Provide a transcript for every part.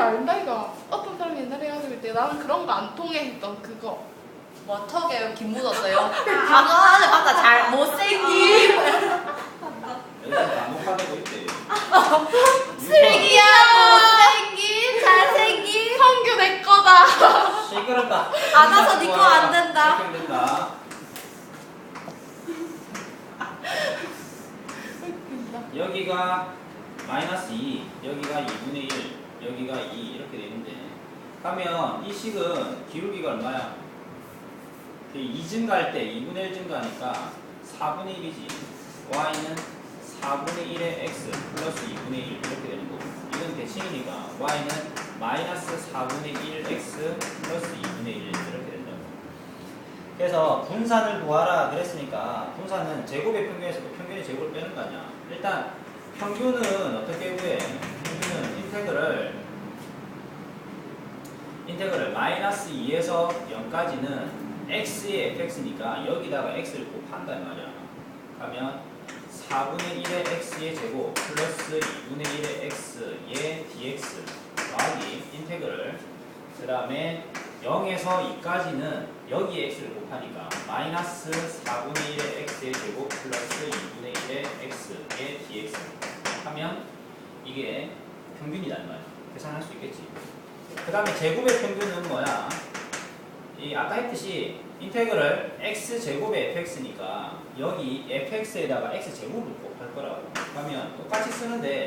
니 알다 이거 어떤 사람이 옛날에 해가지고 때 나는 그런 거 안 통해 했던 그거 뭐 턱에 김 묻었어요. 방금 하는 봤다 잘 못생김. 있대. 쓰레기야 못생김 잘생김. 성규 내 거다 시끄럽다. 안 와서 니거안 된다. 된다. 웃긴다 여기가 마이너스 2, 여기가 2분의 1, 여기가 2 이렇게 되는데 하면 이 식은 기울기가 얼마야? 2 증가할 때 2분의 1 증가하니까 4분의 1이지 y는 4분의 1의 x 플러스 2분의 1 이렇게 되는 거고 이건 대칭이니까 y는 마이너스 4분의 1 x 플러스 2분의 1 이렇게 된다고 그래서 분산을 구하라 그랬으니까 분산은 제곱의 평균에서 평균의 제곱을 빼는 거 아니야 일단 평균은 어떻게 구해? 인테그럴 인테그럴 마이너스 2에서 0까지는 x의 fx니까 여기다가 x를 곱한단 말이야. 그러면 4분의 1의 x의 제곱 플러스 2분의 1의 x의 dx 더하기 인테그럴 그 다음에 0에서 2까지는 여기에 x를 곱하니까 마이너스 4분의 1의 x의 제곱 플러스 2분의 1의 x의 dx 하면 이게 평균이란 말이야. 계산할 수 있겠지. 그 다음에 제곱의 평균은 뭐야? 이 아까 했듯이 인테그럴 x 제곱의 fx니까 여기 fx에다가 x 제곱을 곱할 거라고. 그러면 똑같이 쓰는데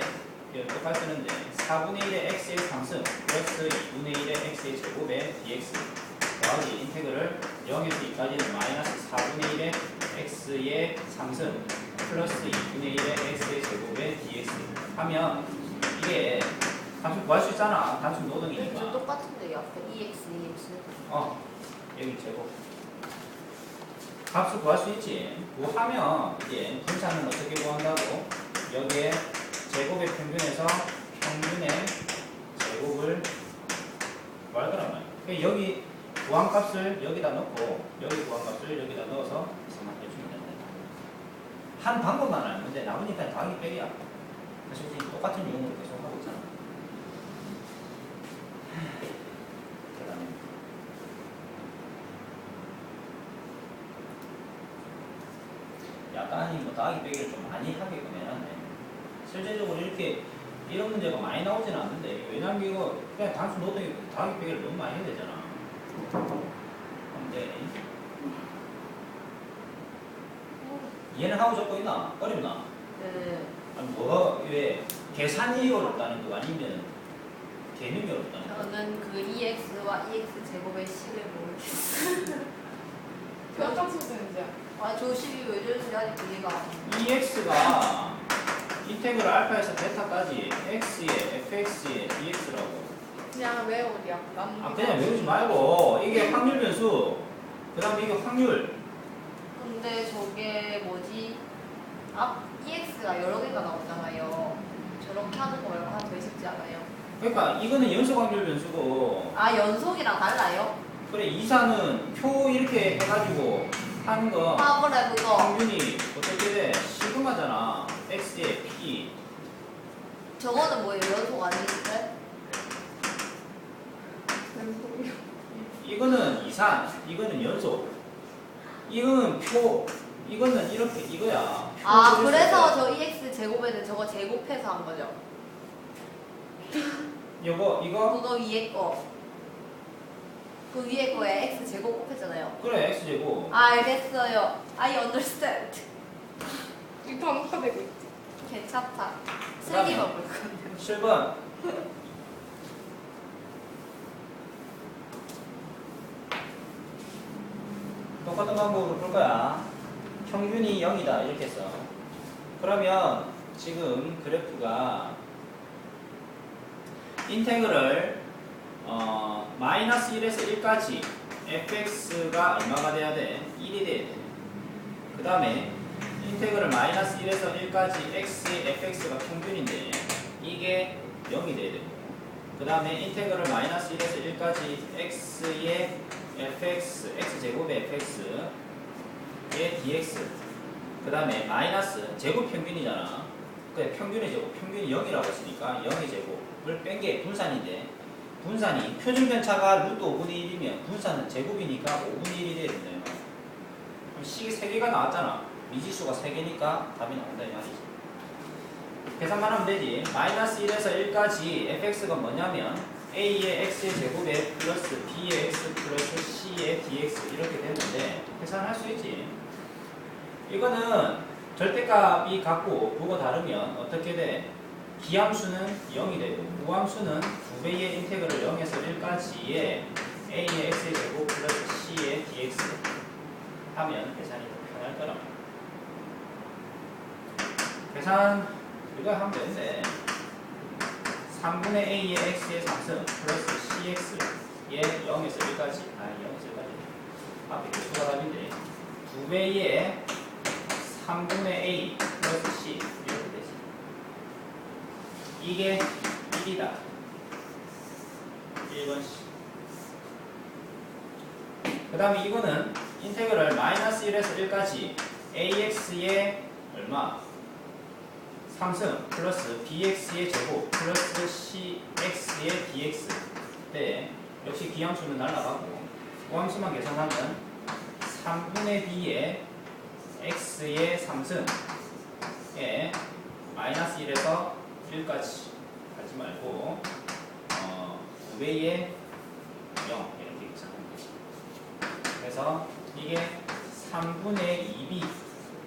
이거 똑같이 쓰는데 4분의 1의 x의 상승 플러스 2분의 1의 x의 제곱의 dx 더하기 인테그럴 0에서 2까지는 마이너스 4분의 1의 x의 상승 플러스 2분의 1의 x의 제곱의 dx 하면 이게 단순 구할 수 있잖아. 단순 노동이니까. 저 똑같은데 옆에 EX EX. 어, 여기 제곱. 값을 구할 수 있지. 뭐 하면 이게 분산은 어떻게 구한다고? 여기에 제곱의 평균에서 평균의 제곱을 구할 거란 말이야. 그러니까 여기 구한 값을 여기다 넣고 여기 구한 값을 여기다 넣어서 계산해 주면 된다. 한 방법만 알는데 나머지는 더하기 빼기야. 그래서 지금 똑같은 유형으로 계속 하고 있잖아. 대단해. 약간이 뭐 더하기 빼기를 좀 많이 하게끔 해놨네. 실제적으로 이렇게 이런 문제가 많이 나오지는 않는데 왜냐면 이거 그냥 단순 노동이 더하기 빼기를 너무 많이 해야 되잖아. 근데 이해는 하고 적고 있나? 어렵나? 네. 아니 뭐가 왜 계산이 어렵다는 거 아니면 개념이 어렵다는 거? 저는 그 EX와 EX 제곱의 식을 모르겠어요. 그 어떤 수준인지 아, 저 식이 왜 저런지 아직 이해가 안 돼. EX가 인테그럴 알파에서 베타까지 x의 fx의 dx라고. 그냥 외우랴 난아 그냥 외우지 말고 이게 확률 변수. 그 다음에 이게 확률. 근데 저게 뭐지? 앞 EX가 여러 개가 나오잖아요. 저렇게 하는 거 말고 하나 더 있었지 않아요? 그러니까 이거는 연속 확률 변수고 아, 연속이랑 달라요? 그래 이사는 표 이렇게 해가지고 하는 거 아, 그래, 그거. 평균이 어떻게 돼? 시그마잖아. x의 p. 저거는 뭐예요? 연속 아닌데? 이거는 이산, 이거는 연속. 이거는 표, 이거는 이렇게 이거야. 표 아, 그래서 때. 저 EX 제곱에는 저거 제곱해서 한 거죠? 요거 이거 그거 위에 거. 그 위에 거에 X 제곱 곱했잖아요. 그래 x 제곱. 알겠어요. I understand. 이 반복화되고 있지 괜찮다. 그다음에. 슬기 먹을 거예요. 7번. 똑같은 방법으로 풀 거야. 평균이 0이다. 이렇게 써. 그러면 지금 그래프가 인테그럴 어, 마이너스 1에서 1까지 fx가 얼마가 돼야 돼? 1이 돼야 돼. 그 다음에 인테그럴 마이너스 1에서 1까지 x의 fx가 평균인데 이게 0이 돼야 되고 그 다음에 인테그럴 마이너스 1에서 1까지 x의 fx, x제곱의 fx 의 dx 그 다음에 마이너스 제곱 평균이잖아 그 평균의 제곱, 평균이 0이라고 했으니까 0의 제곱을 뺀 게 분산인데 분산이 표준 편차가 루트 5분의 1이면 분산은 제곱이니까 5분의 1이 돼야 된다. 그럼 식이 3개가 나왔잖아. 미지수가 3개니까 답이 나온다 이 말이지. 계산만 하면 되지. 마이너스 1에서 1까지 fx가 뭐냐면 a의 x의 제곱에 플러스 b의 x 플러스 c의 dx 이렇게 되는데 계산할 수 있지. 이거는 절대값이 같고 부호 다르면 어떻게 돼? 기함수는 0이 되고 무함수는 2배의 인테그럴 0에서 1까지의 a의 x의 제곱 플러스 c의 dx 하면 계산이 더 편할 거라. 계산 이거 하면 되는데 3분의 a의 x의 상승 플러스 cx의 0에서 1까지 아 0에서 1까지 앞에 개수가 답인데 2배의 3분의 a 플러스 c 이렇게 되지. 이게 1이다. 1번씩 그 다음에 이거는 인테그럴 마이너스 1에서 1까지 ax의 얼마? 상승 플러스 bx의 제곱 플러스 cx의 dx 때 역시 기함수는 날라가고 고함수만 계산하면 3분의 b의 x의 상승에 마이너스 1에서 1까지 하지 말고 어, 9배의 0 이렇게 되지 그래서 이게 3분의 2b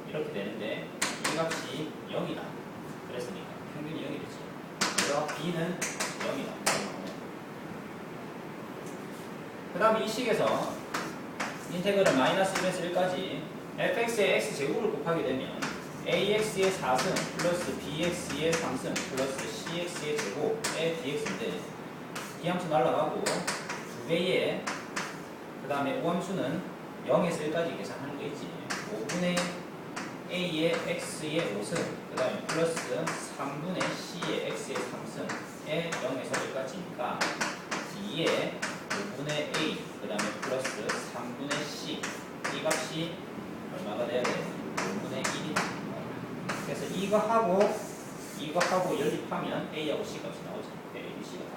이렇게 되는데 이 값이 0이다. 그랬으니까 평균이 0이 되지. 그래서 b는 0이다. 그 다음에 이 식에서 인테그럴 마이너스 1에서 1까지 fx의 x 제곱을 곱하게 되면 ax의 4승 플러스 bx의 3승 플러스 cx의 제곱의 dx인데 기함수 날라가고 2배의 그 다음에 오함수는 0에서 1까지 계산하는 거 있지. 5분의 a의 x의 5승 그 다음에 플러스 3분의 c의 x의 3승의 0에서 1까지니까 2의 5분의 a 그 다음에 플러스 3분의 c. 이 값이 얼마가 돼야 돼? 5분의 1이다 그래서 이거 하고 이거 하고 연립하면 a하고 c 값이 나오죠 네, a, b, c가 다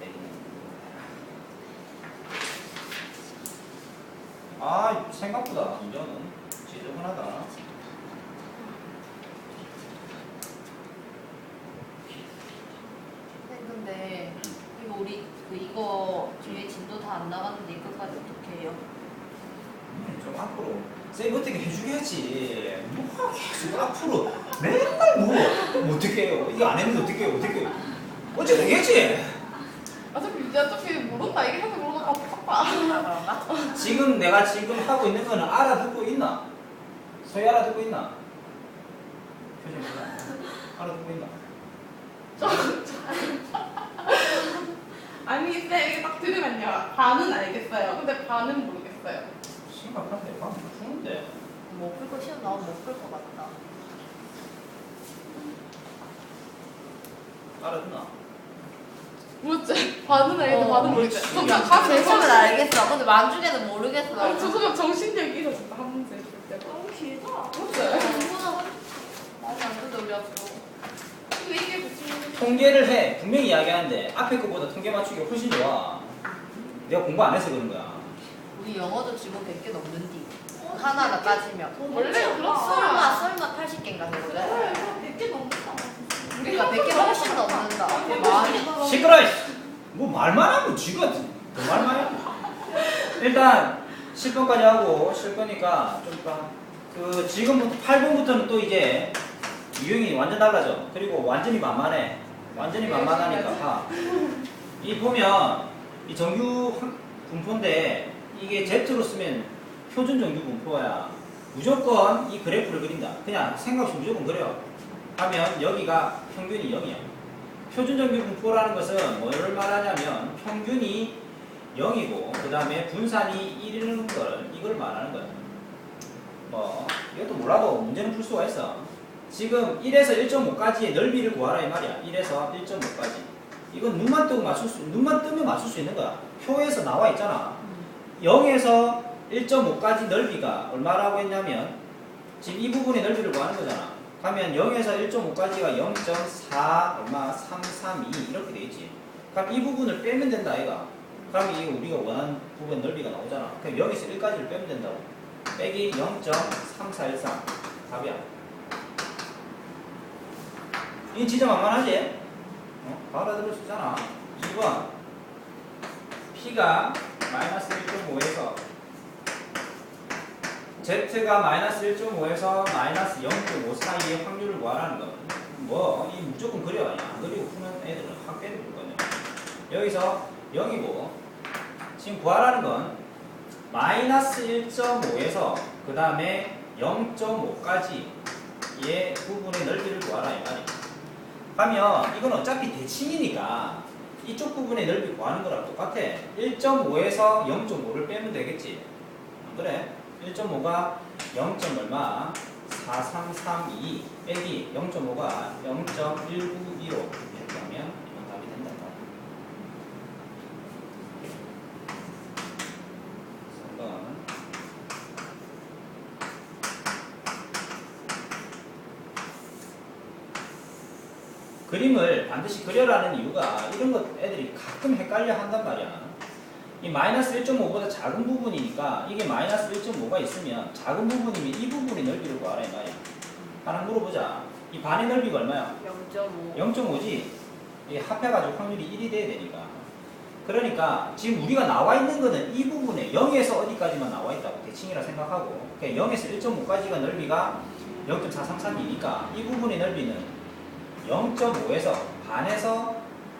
때리네. 아 생각보다 이거는 지저분하다 네, 근데 이거 우리 그 이거 저희 진도 다 안 나갔는데 이것까지 어떻게 해요? 음, 좀 앞으로 쌤 어떻게 해주겠지. 뭐가 계속 앞으로 맨날 뭐, 뭐 어떻게 해요? 이거 안 했는데 어떻게 해요? 어떻게 해요? 어째 되겠지? 어차피 이제 어차피 모른다. 이게 해서 모르고 아 바빠 그런가? 지금 내가 지금 하고 있는 거는 알아듣고 있나? 소희 알아듣고 있나? 표정 뭐야? 알아듣고 있나 아니 쌤 이게 딱 들으면요 반은 알겠어요 근데 반은 모르겠어요 심각한데 방금 푸는데 못 풀 거 시험 나오면 못 풀 것 같다. 알아듣나 뭐지? 반은 알겠는데 어, 반은 모르겠어요 그렇지. 그냥 가서 제시는 알겠어. 근데 만중에는 모르겠어. 아니 저 그냥 정신력이 있었다 한 문제 때 너무 길다. 맞아요. 공부는 많이 안 듣는데 우리 앞으로. 근데 이게 통계를 해 분명히 이야기하는데 앞에 거보다 통계 맞추기 가 훨씬 좋아 내가 공부 안 해서 그런 거야 우리 영어도 지금 100개 넘는디. 하나가 따지면. 원래 그렇구나. 설마 설마 80개인가 되거든. 100개 넘었다 우리가 100개 훨씬 넘는다. 많이. 시끄러! 이씨. 뭐 말만 하면 쥐가 뭐 말만 해. 일단 10번까지 하고 쉴 거니까 좀 봐. 그 지금부터 8번부터는 또 이제 유형이 완전 달라져. 그리고 완전히 만만해. 완전히 만만하니까 봐. 이 보면 이 정규 한- 분포인데 이게 Z로 쓰면 표준 정규 분포야. 무조건 이 그래프를 그린다. 그냥 생각 없이 무조건 그려. 하면 여기가 평균이 0이야. 표준 정규 분포라는 것은 뭐를 말하냐면 평균이 0이고 그 다음에 분산이 1이라는 걸 이걸 말하는 거야. 뭐 이것도 몰라도 문제는 풀 수가 있어. 지금 1에서 1.5까지의 넓이를 구하라 이 말이야. 1에서 1.5까지. 이건 눈만 뜨고 맞출 수 눈만 뜨면 맞출 수 있는 거야. 표에서 나와 있잖아. 0에서 1.5까지 넓이가 얼마라고 했냐면 지금 이 부분의 넓이를 구하는 거잖아. 하면 0에서 1.5까지가 0.4 얼마 332 이렇게 돼 있지. 그럼 이 부분을 빼면 된다 아이가. 그럼 이게 우리가 원하는 부분 넓이가 나오잖아. 그럼 0에서 1까지를 빼면 된다고. 빼기 0.3413 답이야. 이건 진짜 만만하지? 어? 알아들을 수 있잖아. 2번 P가 마이너스 1.5에서 Z가 마이너스 1.5에서 마이너스 0.5 사이의 확률을 구하라는 거. 뭐, 이 무조건 그려. 안 그리고 푸는 애들은 확 빼는 거거든요. 여기서 0이고, 지금 구하라는 건 마이너스 1.5에서 그 다음에 0.5까지의 부분의 넓이를 구하라 이 말이야. 하면 이건 어차피 대칭이니까 이쪽 부분의 넓이 구하는 거랑 똑같아. 1.5에서 0.5를 빼면 되겠지. 안 그래? 1.5가 0. 얼마? 4332 빼기 0.5가 0.1915 이렇게 하면 이건 답이 된다. 선번 그림을 반드시 그려라는 이유가 이런 것 애들이 가끔 헷갈려 한단 말이야. 이 마이너스 1.5보다 작은 부분이니까 이게 마이너스 1.5가 있으면 작은 부분이면 이 부분의 넓이를 구하라 이 말이야. 하나 물어보자. 이 반의 넓이가 얼마야? 0.5. 0.5지. 이게 합해가지고 확률이 1이 돼야 되니까. 그러니까 지금 우리가 나와 있는 거는 이 부분에 0에서 어디까지만 나와 있다고 대칭이라 생각하고 그러니까 0에서 1.5까지가 넓이가 0.433이니까 이 부분의 넓이는 0.5에서 반에서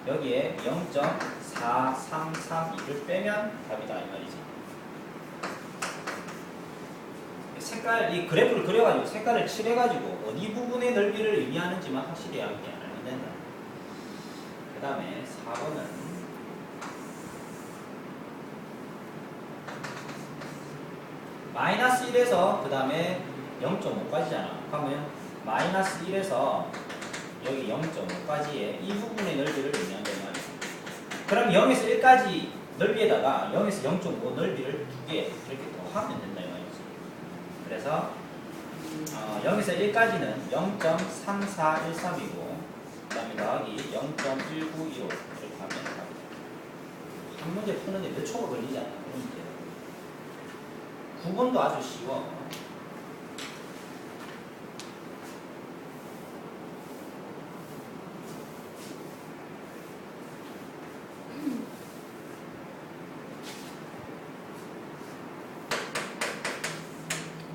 여기에 0.4332를 빼면 답이다 이 말이지. 색깔 이 그래프를 그려가지고 색깔을 칠해가지고 어디 부분의 넓이를 의미하는지만 확실히 알면 된다. 그 다음에 4번은 마이너스 1에서 그 다음에 0.5까지잖아. 그러면 마이너스 1에서 여기 0.5까지의 이 부분의 넓이를 의미한단 말이야. 그럼 0에서 1까지 넓이에다가 0에서 0.5 넓이를 두 개 이렇게 더하면 된다 이 말이지. 그래서 어, 0에서 1까지는 0.3413이고 그 다음에 더하기 0.1915 이렇게 하면 답이다. 한 문제 푸는데 몇 초가 걸리지 않아 그런 문제. 9번도 아주 쉬워.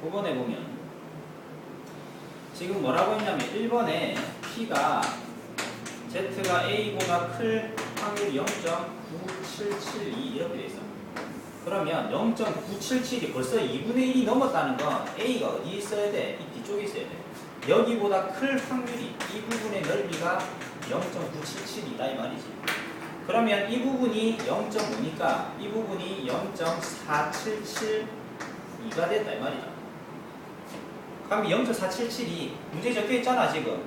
구 번에 보면 지금 뭐라고 했냐면 1번에 P가 Z가 A보다 클 확률이 0.9772 이렇게 돼 있어. 그러면 0.977이 벌써 2분의 1이 넘었다는 건 A가 어디에 있어야 돼? 이 뒤쪽에 있어야 돼. 여기보다 클 확률이 이 부분의 넓이가 0.977이다 이 말이지. 그러면 이 부분이 0.5니까 이 부분이 0.4772가 됐다 이 말이죠. 그럼 0.477이 문제 적혀 있잖아 지금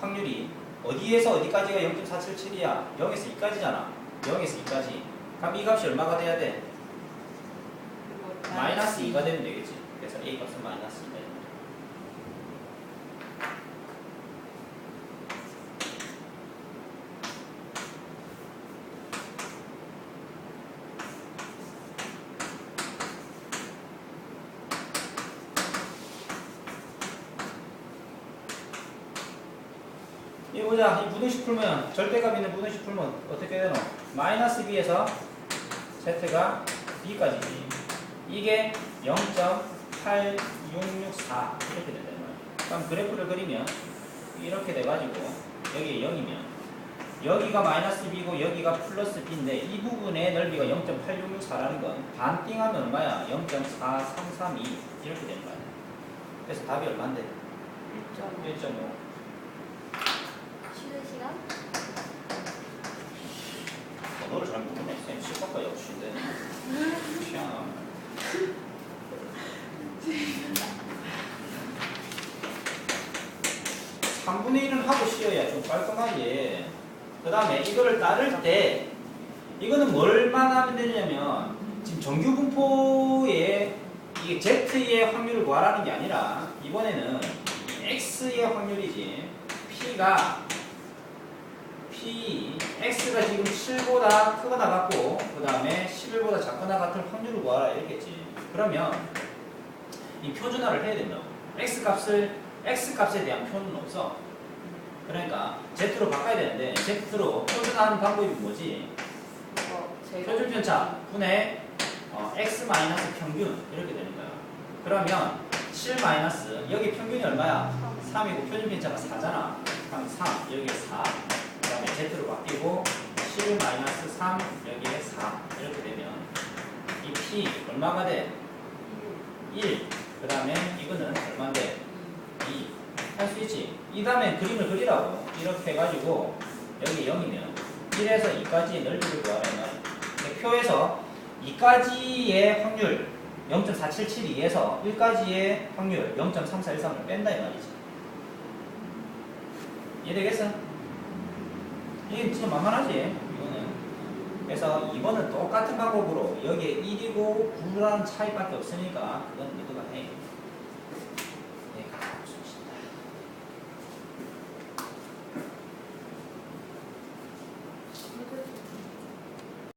확률이 어디에서 어디까지가 0.477이야? 0에서 2까지잖아. 0에서 2까지. 그럼 이 값이 얼마가 돼야 돼? 마이너스 2가 되면 되겠지. 그래서 A 값은 마이너스 2 보자. 이 무등식 풀면 절대값 있는 무등식 풀면 어떻게 되노? 마이너스 b에서 z가 b까지지. 이게 0.8664 이렇게 된다. 그럼 그래프를 그리면 이렇게 돼가지고 여기 0이면 여기가 마이너스 b고 여기가 플러스 b인데 이 부분의 넓이가 0.8664라는 건 반띵하면 얼마야? 0.4332 이렇게 되는 거야. 그래서 답이 얼마인데? 1.5. 1.5. 시간? 번호를 잘 모르네. 쌤 시각과 역시인데. 희한하. 삼분의 1은 하고 쉬어야 좀 깔끔하게. 그 다음에 이거를 따를 때, 이거는 뭘만 하면 되냐면, 지금 정규 분포에 이게 Z의 확률을 구하라는 게 아니라, 이번에는 x의 확률이지 p가 p x가 지금 7보다 크거나 같고 그 다음에 11보다 작거나 같은 확률을 구하라 이랬겠지 그러면 이 표준화를 해야 된다고 x 값을 x 값에 대한 표는 없어 그러니까 z로 바꿔야 되는데 z로 표준화하는 방법이 뭐지 어. 표준 편차 분의 어, x 마이너스 평균 이렇게 되는 거야. 그러면 7 마이너스 여기 평균이 얼마야? 3이고 표준 편차가 4잖아. 그럼 3 여기에 4. 그다음에 z로 바뀌고 7 마이너스 3 여기에 4 이렇게 되면 이 p 얼마가 돼? 1. 그 다음에 이거는 얼마인데? 2. 할 수 있지. 이 다음에 그림을 그리라고. 이렇게 해가지고 여기 0이면 1에서 2까지의 넓이를 구하면 표에서 2까지의 확률 0.4772에서 1까지의 확률 0.3413을 뺀다 이 말이지. 이해되겠어? 이게 진짜 만만하지 이거는. 그래서 이번은 똑같은 방법으로 여기에 1이고 9라는 차이밖에 없으니까 그건 너희가 해.